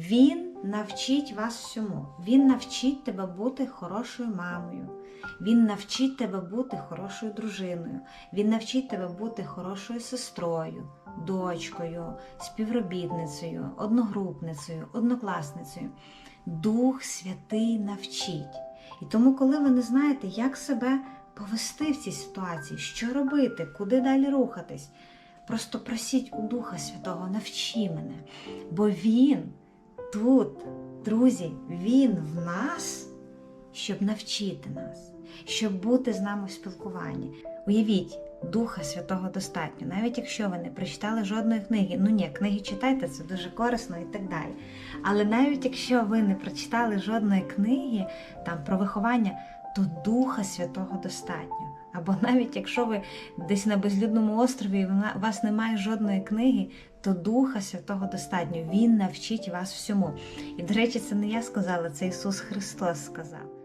Він навчить вас всьому. Він навчить тебе бути хорошою мамою. Він навчить тебе бути хорошою дружиною. Він навчить тебе бути хорошою сестрою, дочкою, співробітницею, одногрупницею, однокласницею. Дух Святий навчить. І тому, коли ви не знаєте, як себе повести в цій ситуації, що робити, куди далі рухатись, просто просіть у Духа Святого, навчи мене. Бо Він тут, друзі, Він в нас, щоб навчити нас, щоб бути з нами в спілкуванні. Уявіть, Духа Святого достатньо, навіть якщо ви не прочитали жодної книги. Ну ні, книги читайте, це дуже корисно і так далі. Але навіть якщо ви не прочитали жодної книги там про виховання, то Духа Святого достатньо. Або навіть якщо ви десь на безлюдному острові і у вас немає жодної книги, то Духа Святого достатньо. Він навчить вас всьому. І, до речі, це не я сказала, це Ісус Христос сказав.